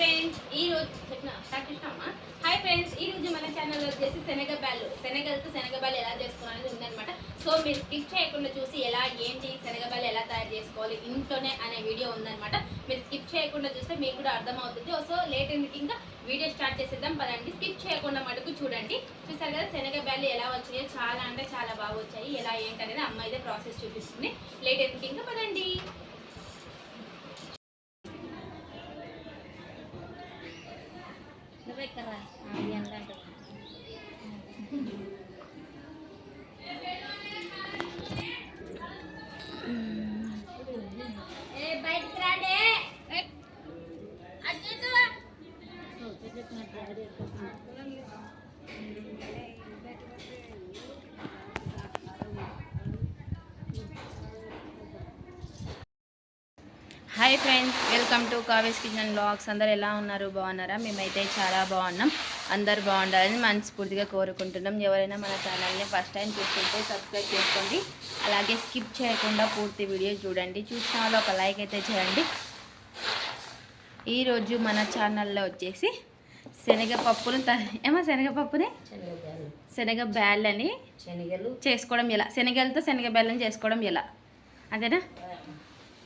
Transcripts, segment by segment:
Friends ఈ రోజు చెప్పిన? స్టార్ట్ చేసినామా? హాయ్ ఫ్రెండ్స్ ఈ రోజు మన ఛానల్ వచ్చేసి శనగబ్యాలు శనగలతో శనగబ్యాలు ఎలా చేసుకోవాలనేది ఉందనమాట సో మీరు స్కిప్ చేయకుండా చూసి ఎలా ఏంటి శనగబ్యాలు ఎలా తయారు చేసుకోవాలి ఇంట్లోనే అనే వీడియో ఉందనమాట మీరు స్కిప్ చేయకుండా చూస్తే మీకు కూడా అర్థమవుతుంది. సో లేట్ ఎందుకు ఇంకా వీడియో స్టార్ట్ చేసేద్దాం. పదండి స్కిప్ చేయకుండా మటుకు చూడండి. చూసారు కదా శనగబ్యాలు ఎలా వచ్చాయో చాలా అంటే చాలా బాగా వచ్చాయి. ఎలా ఏంటి అనేది అమ్మ అయితే ప్రాసెస్ చూపిస్తుంది. లేట్ ఎందుకు ఇంకా పదండి. Hey welcome to కావేస్ kitchen blogs. అందరు ఎలా ఉన్నారు? బాగున్నారా? మేమైతే చాలా బాగున్నాం. అందరు బాగుండాలని మనస్ఫూర్తిగా కోరుకుంటున్నాం. ఎవరైనా మన ఛానల్ని ఫస్ట్ టైం చూస్తుంటే సబ్స్క్రైబ్ చేసుకోండి. అలాగే స్కిప్ చేయకుండా పూర్తి వీడియో చూడండి. చూసిన వాళ్ళు ఒక లైక్ అయితే చేయండి. ఈరోజు మన ఛానల్లో వచ్చేసి శనగపప్పును త ఏమో శనగపప్పుని? శనగ బ్యాళ్ళని శనగలు. చేసుకోవడం ఎలా? శనగలతో శనగ బెల్లం చేసుకోవడం ఎలా? అంతేనా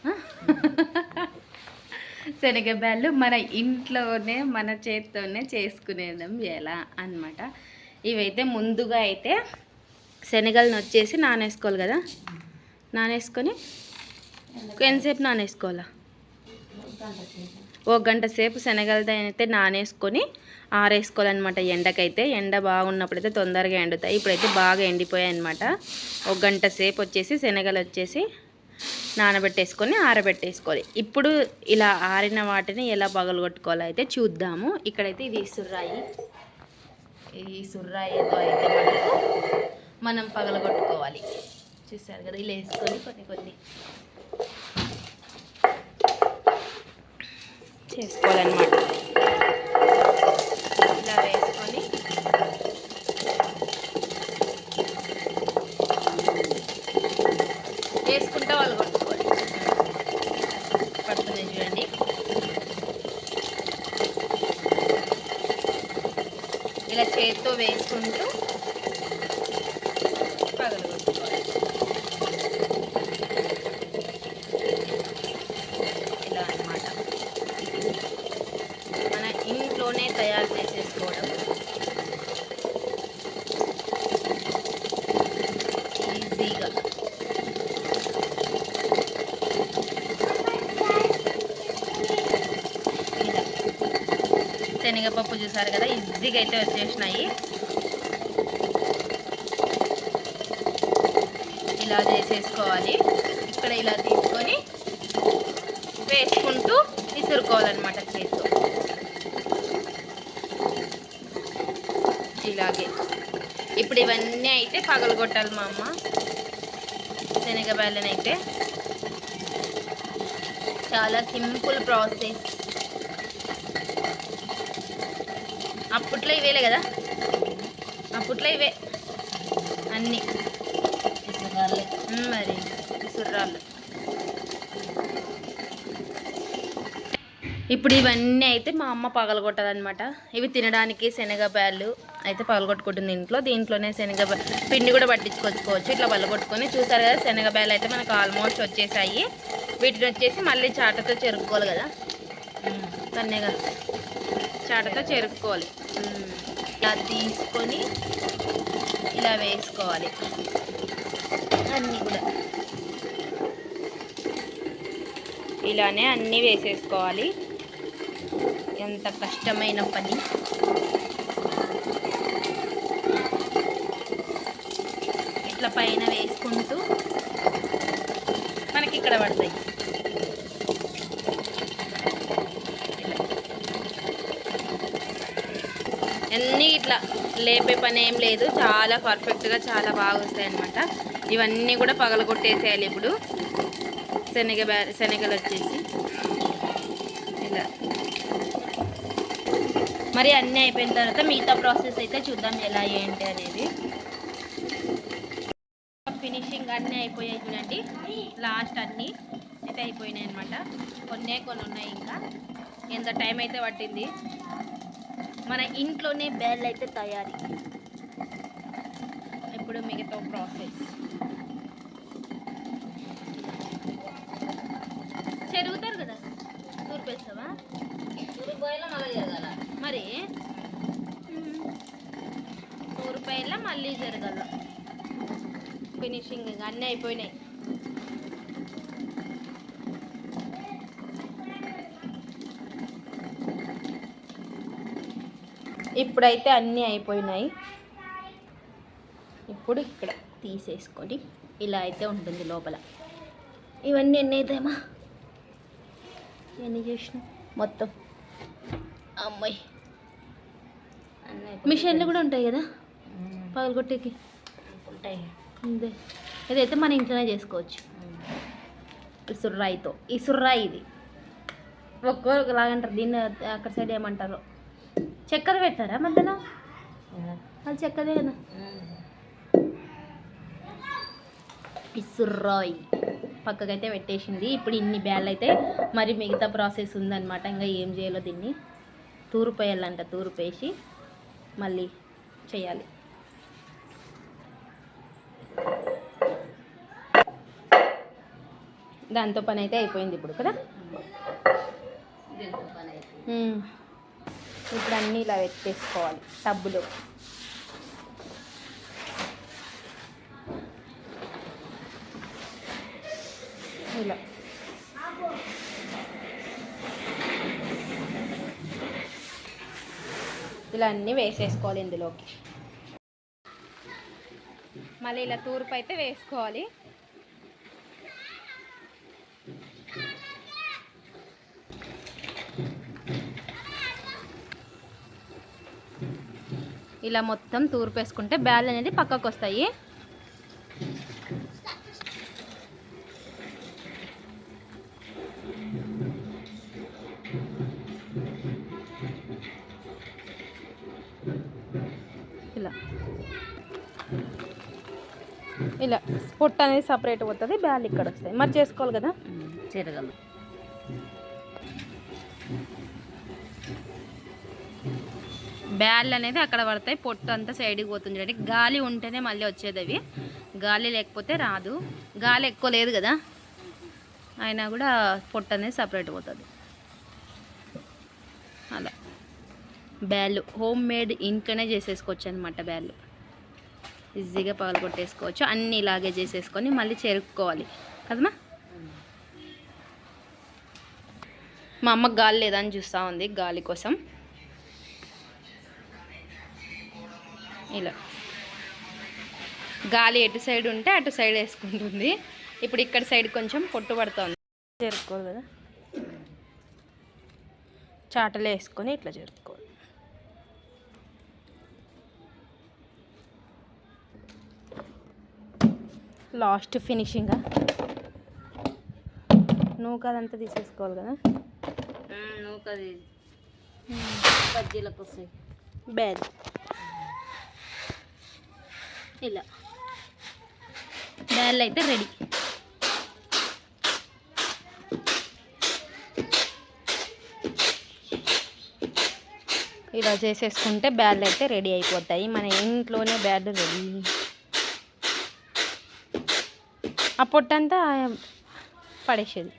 శనగ బ్యాళ్ళు మన ఇంట్లోనే మన చేతితోనే చేసుకునేడం ఎలా అన్నమాట. ఇవైతే ముందుగా అయితే శనగలను వచ్చేసి నానేసుకోవాలి కదా. నానేసుకొని ఎంతసేపు నానేసుకోవాలా? ఒక గంట సేపు శనగలతో అయితే నానేసుకొని ఆరేసుకోవాలన్నమాట. ఎండకైతే ఎండ బాగున్నప్పుడైతే తొందరగా ఎండుతాయి. ఇప్పుడైతే బాగా ఎండిపోయాయి అనమాట ఒక గంట సేపు వచ్చేసి శనగలు వచ్చేసి నానబెట్టేసుకొని ఆరబెట్టేసుకోవాలి. ఇప్పుడు ఇలా ఆరిన వాటిని ఎలా పగలగొట్టుకోవాలో అయితే చూద్దాము. ఇక్కడైతే ఇది సుర్రాయి. ఈ సుర్రాయితో అయితే మనకు మనం పగలగొట్టుకోవాలి. చూసారు కదా ఇలా వేసుకొని కొన్ని కొన్ని చేసుకోవాలన్నమాట ఇలా వేసుకొని పాలు పట్టుకోవాలి. కొట్టుకోవాలి చూడండి. ఇలా చేతితో వేసుకుంటూ పగలు కొట్టుకోవాలి. ఇలా అనమాట మన ఇంట్లోనే తయారు చేసేసుకోవడం ఈజీగా ఇలా శనగపప్పు చూసారు కదా ఈజీగా అయితే వచ్చేసినాయి. ఇలా చేసేసుకోవాలి. ఇక్కడ ఇలా తీసుకొని వేసుకుంటూ విసురుకోవాలన్నమాట చేతితో. ఇలాగే. ఇప్పుడు ఇవన్నీ అయితే పగలగొట్టాలి మా అమ్మ. శనగబేళ్ళని అయితే. చాలా సింపుల్ ప్రాసెస్. అప్పట్లో ఇవేలే కదా. అప్పట్లో ఇవే. అన్నీ. ఇసురాళ్ళే మరి. సుర్రాలు ఇప్పుడు ఇవన్నీ అయితే మా అమ్మ పగలగొట్టదనమాట ఇవి తినడానికి శనగబ్యాళ్ళు అయితే పగలగొట్టుకుంటుంది ఇంట్లో. దీంట్లోనే శనగ పిండి కూడా పట్టించుకొచ్చుకోవచ్చు ఇట్లా పగలగొట్టుకొని చూసారు కదా శనగబ్యాళ్ళు అయితే మనకు ఆల్మోస్ట్ వచ్చేసాయి. వీటిని వచ్చేసి మళ్ళీ చాటతో చెరుక్కోవాలి కదా. తన్నేగా. చాటతో చెరుక్కోవాలి ఇలా తీసుకొని ఇలా వేసుకోవాలి. అన్నీ కూడా. ఇలానే అన్నీ వేసేసుకోవాలి. ఎంత కష్టమైన పని. ఇట్లా పైన వేసుకుంటూ మనకి ఇక్కడ పడతాయి ఇలా. అన్నీ ఇట్లా లేపే పని ఏం లేదు. చాలా పర్ఫెక్ట్గా చాలా బాగా వస్తాయి అనమాట ఇవన్నీ కూడా పగలగొట్టేసేయాలి ఇప్పుడు. శనగ బ్యా శనగలు వచ్చేసి. ఇలా. మరి అన్నీ అయిపోయిన తర్వాత మిగతా ప్రాసెస్ అయితే చూద్దాం ఎలా ఏంటి అనేది. ఫినిషింగ్ అన్నీ అయిపోయాయి చూడండి. లాస్ట్ అన్నీ అయితే అయిపోయినాయి అనమాట కొన్నే కొన్ని ఉన్నాయి ఇంకా. ఎంత టైం అయితే పట్టింది? మన ఇంట్లోనే బ్యాల్ అయితే తయారీ. ఇప్పుడు మిగతా ప్రాసెస్. చెరుగుతారు కదా? తూర్పేస్తావా ఉరిపోయేలా మళ్ళీ జరగాల. మరి? నూరు రూపాయల మళ్ళీ జరగాల. ఫినిషింగ్ అన్నీ అయిపోయినాయి. ఇప్పుడైతే అన్నీ అయిపోయినాయి. ఇప్పుడు ఇక్కడ తీసేసుకొని ఇలా అయితే ఉంటుంది లోపల. ఇవన్నీ ఎన్ని అవుతాయమ్మా ఎన్ని చేసిన మొత్తం. అమ్మాయి. మిషన్లు కూడా ఉంటాయి కదా? పగలగొట్టేకి. ఉంటాయి. ఇదైతే మన ఇంట్లోనే చేసుకోవచ్చు. ఈ సుర్రాయితో. ఈ సుర్రాయి ఇది. అంటారు. దీన్ని అక్కడ సైడ్ ఏమంటారు? చక్కెర పెడతారా మధ్యలో అది చక్కదే కదా ఈ సుర్రాయి పక్కకైతే పెట్టేసింది. ఇప్పుడు ఇన్ని బ్యాళ్ళు అయితే మరి మిగతా ప్రాసెస్ ఉందన్నమాట. ఇంకా ఏం చేయాలో దీన్ని. తూరుపేయాలంట తూరుపేసి మళ్ళీ చేయాలి. దాంతో పని అయితే అయిపోయింది ఇప్పుడు కదా? ఇప్పుడు అన్నీ ఇలా పెట్టేసుకోవాలి టబ్బులో. ఇలా. ఇలా అన్నీ వేసేసుకోవాలి ఇందులోకి. మళ్ళీ ఇలా తూర్పు అయితే వేసుకోవాలి. ఇలా మొత్తం తూర్పేసుకుంటే బ్యాల్ అనేది పక్కకు వస్తాయి ఇలా. ఇలా పొట్టు అనేది సపరేట్ పోతుంది బ్యాల్ ఇక్కడ వస్తాయి. మరి చేసుకోవాలి కదా? తిరగలు బ్యాళ్ళు అనేది అక్కడ పడతాయి. పొట్టు అంతా సైడ్కి పోతుంది చూడండి. గాలి ఉంటేనే మళ్ళీ వచ్చేది అవి. గాలి లేకపోతే రాదు. గాలి ఎక్కువ లేదు కదా. అయినా కూడా పొట్టు అనేది సపరేట్ పోతుంది. అలా. బ్యాళ్ళు. హోమ్ మేడ్ ఇంట్లోనే చేసేసుకోవచ్చు అనమాట బ్యాళ్ళు. ఈజీగా పగలు కొట్టేసుకోవచ్చు. అన్నీ ఇలాగే చేసేసుకొని మళ్ళీ చేరుకోవాలి కదమ్మా? మా అమ్మ గాలి లేదని చూస్తూ ఉంది గాలి కోసం. ఇలా. గాలి ఎటు సైడ్ ఉంటే అటు సైడ్ వేసుకుంటుంది. ఇప్పుడు ఇక్కడ సైడ్ కొంచెం పొట్టు పడుతుంది. జరుపుకోవాలి కదా. చాటలు వేసుకొని ఇట్లా జరుపుకోవాలి. లాస్ట్ ఫినిషింగ్ నువ్వు కదంతా తీసేసుకోవాలి కదా? నూకది బజ్జీలకు వస్తాయి. బ్యాగ్ ఇలా బ్యాల్ అయితే రెడీ. ఇలా చేసేసుకుంటే బ్యాల్ అయితే రెడీ అయిపోతాయి. మన ఇంట్లోనే బ్యాడ్ రెడీ. ఆ పొట్టంతా పడేసేది.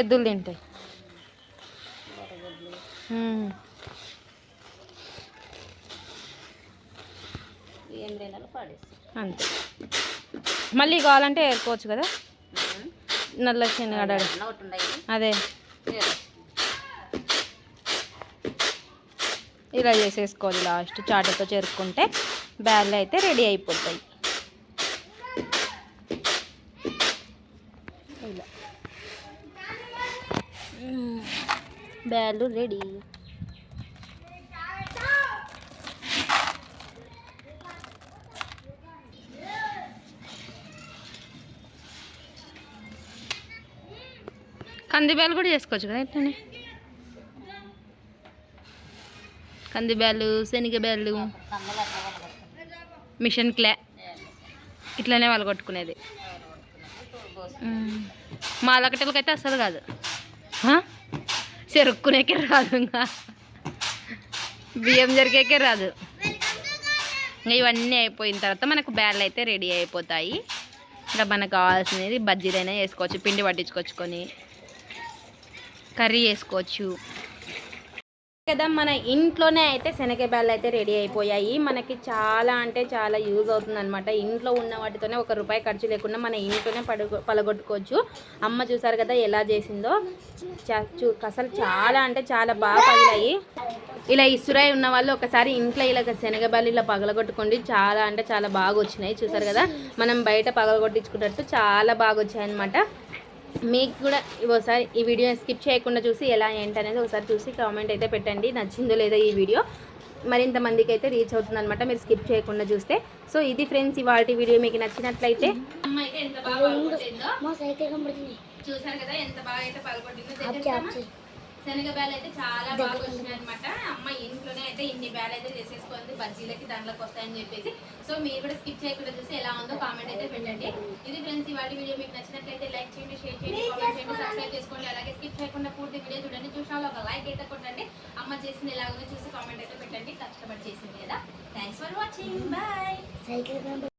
ఎద్దులు తింటాయి. ఏం అంతే. మళ్ళీ కావాలంటే ఏరుకోవచ్చు కదా? నల్ల శనగడ అదే. ఇలా చేసేసుకోవాలి లాస్ట్. చాటతో చేరుకుంటే బ్యాళ్ళు అయితే రెడీ అయిపోతాయి. ఇలా. బ్యాళ్ళు రెడీ. కందిబ్యాలు కూడా చేసుకోవచ్చు కదా ఇట్లనే? కంది శనగబ్యాలు శనగ మిషన్ క్లా ఇట్లనే వాళ్ళు కొట్టుకునేది. ఇప్పుడు మా అస్సలు కాదు. చెరుక్కునేకే రాదు ఇంకా. బియ్యం జరిగేకే రాదు. ఇవన్నీ అయిపోయిన తర్వాత మనకు బ్యాళ్ళు అయితే రెడీ అయిపోతాయి. ఇంకా మనకు కావాల్సినది బజ్జీలైనా వేసుకోవచ్చు పిండి పట్టించుకొచ్చుకొని. కర్రీ చేసుకోవచ్చు. కదా మన ఇంట్లోనే అయితే శనగ బ్యాళ్ళు అయితే రెడీ అయిపోయాయి. మనకి చాలా అంటే చాలా యూజ్ అవుతుంది అనమాట ఇంట్లో ఉన్న వాటితోనే ఒక రూపాయి ఖర్చు లేకుండా మన ఇంట్లోనే పడుగొ పలగొట్టుకోవచ్చు. అమ్మ చూసారు కదా ఎలా చేసిందో? చూ- అసలు చాలా అంటే చాలా బాగా పగిలాయి. ఇలా ఇసురాయి ఉన్న వాళ్ళు ఒకసారి ఇంట్లో ఇలా శనగ ఇలా పగలగొట్టుకోండి. చాలా అంటే చాలా బాగా వచ్చినాయి. చూసారు కదా మనం బయట పగలగొట్టించుకున్నట్టు చాలా బాగా వచ్చాయి అనమాట మీకు కూడా ఒకసారి ఈ వీడియో స్కిప్ చేయకుండా చూసి ఎలా ఏంటి అనేది ఒకసారి చూసి కామెంట్ అయితే పెట్టండి. నచ్చిందో లేదో ఈ వీడియో మరింత మందికి అయితే రీచ్ అవుతుంది అనమాట మీరు స్కిప్ చేయకుండా చూస్తే. సో ఇది ఫ్రెండ్స్ ఇవాళ వీడియో మీకు నచ్చినట్లయితే అమ్మ అయితే ఎంత బాగా పగలగొట్టిందో చూసారు కదా ఎంత బాగా అయితే దగ్గరికి శనగ బ్యాల్ అయితే చాలా బాగా వచ్చినాయి అనమాట అయితే ఇన్ని బ్యాల్ అయితే చేసేసుకుంది బజ్జీలకి దాంట్లోకి వస్తాయని చెప్పేసి. సో మీరు కూడా స్కిప్ చేయకుండా చూసి ఎలా ఉందో కామెంట్ అయితే పెట్టండి. ఇది ఫ్రెండ్స్ ఇవాళ వీడియో మీకు నచ్చినట్లయితే లైక్ చేయండి షేర్ చేయండి కామెంట్ చేయండి సబ్స్క్రైబ్ చేసుకోండి. అలాగే స్కిప్ చేయకుండా పూర్తి వీడియో చూడండి. చూసిన ఒక లైక్ అయితే కొట్టండి. అమ్మ చేసింది ఎలా ఉందో చూసి కామెంట్ అయితే పెట్టండి. కష్టపడి చేసింది కదా. Thanks for watching bye